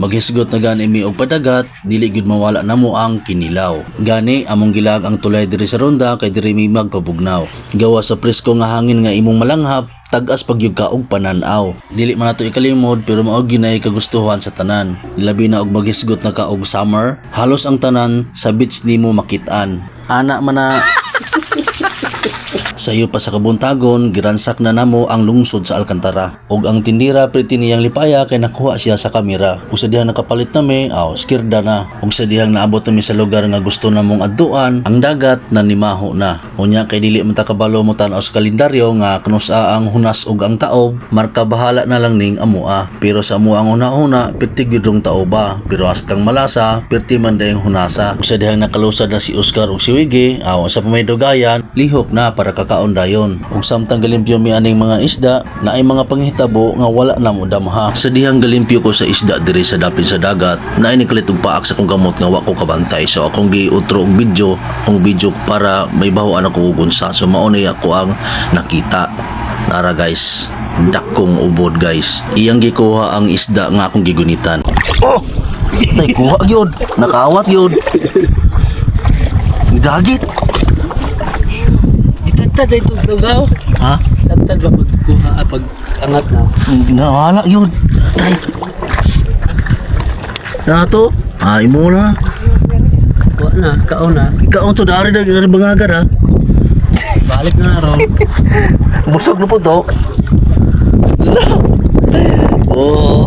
Maghisgot na gani mi og padagat, dili gud mawala namo ang kinilaw. Gani among gilag ang tulay diri sa ronda kay diri mi magpabugnaw. Gawa sa presko nga hangin nga imong malanghap, tagas pagyug ka og pananaw. Dili man nato ikalimod pero mao ginay kagustuhan sa tanan. Labi na og maghisgot na ka og summer, halos ang tanan sa beach nimo makit-an. Ana man na Sayo pa sa kabuntagon, giransak na namo ang lungsod sa Alcantara. Og ang tindira priti niyang lipaya kay nakuha siya sa kamera. Ug sa dihang nakapalit nami, aw skirda na. Ug sa dihang naabot nami sa lugar nga gusto namong adtuan, ang dagat na nimaho na. Unya kay dili man ta kabalo mo tan-aw sa kalendaryo nga kanusa ang hunas ug ang taob, marka bahala na lang ning amua. Pero sa amua ang una-una, pirti gyud rong taoba. Pero hastang malasa, pirti man dayang hunasa. Ug sa dihang nakalusad na si Oscar ug si Wige, aw sa pamaydugayan, lihok na para kakaon dayon. Ug samtang galimpyo mi aning mga isda na ay mga panghitabo nga wala na mo damha. Sa dihang galimpyo ko sa isda diri sa dapin sa dagat, na ay nikalit og paak sa kong gamot nga wa ko kabantay. So akong giutro og video, akong video para may bahuan ako ug unsa. So mao ni ako ang nakita. Nara guys, dakong ubod guys. Iyang gikuha ang isda nga akong gigunitan. Oh! Tay kuha gyud, nakawat gyud. Dagit. Itantad ay itong tugaw. Ha? Tantad ba pagkuha, ah, pag angat na. Nawala yun. Tay. Na to? Ah, imo na. Kuha na, kaon na. Ikaw to dari dari bangagar ha. Balik na na raw. Busog na po to. oh,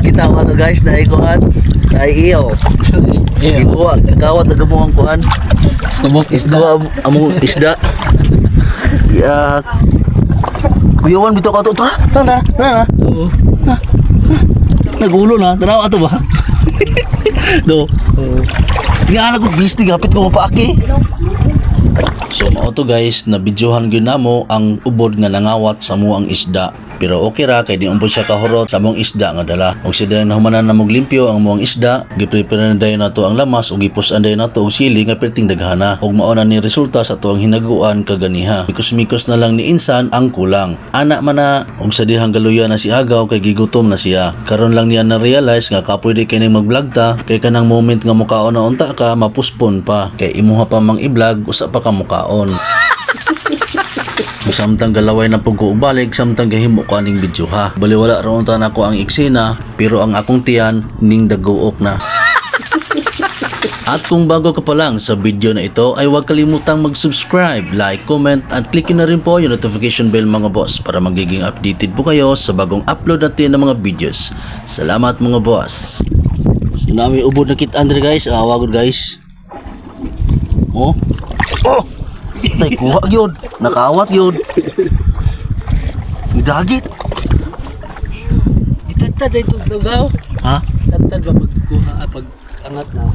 kita ko to guys na ikuan. Ay iyo. Ikuha, kagawat na gamong kuan. Subok isda. Ikuha among isda. Ya. Kuyawan bitaw ka to. Tara, tara, tara. Oo. Nagulo na. Tanaw ato ba? Do. Oo. Tingala ko please tigapit ko mapaaki. So mao to guys, na videohan gyud namo ang ubod nga nangawat sa muang isda. Pero okay ra kay di umpod siya kahurot sa muang isda nga dala. Og si dayon nahumanan na mog limpyo ang muang isda, giprepare na dayon nato ang lamas ug gipus dayon nato og sili nga perting daghana. Ug mao na ni resulta sa tuang hinaguan kaganiha. Mikos-mikos na lang ni insan ang kulang. Ana man na og sa dihang galuya na si Agaw kay gigutom na siya. Karon lang niya na realize nga kapoy di kini mag-vlog ta kay kanang moment nga mukaon na unta ka mapuspon pa kay imuha pa mang i-vlog usa pa ka mukaon. Samtang galaway na pag-uubalik, samtang gahimo ko aning video ha. Baliwala ron ta nako ang eksena, pero ang akong tiyan ning daguok na. At kung bago ka pa lang sa video na ito ay huwag kalimutang mag-subscribe, like, comment at click na rin po yung notification bell mga boss para magiging updated po kayo sa bagong upload natin ng mga videos. Salamat mga boss. So ubod na kit Andre guys, awagod guys. Oh. Oh. Tay kuha gyud, nakawat gyud. Dagit. Itantad ay tugaw. Ha? Tantad ba pagkuha, ah, pag angat na.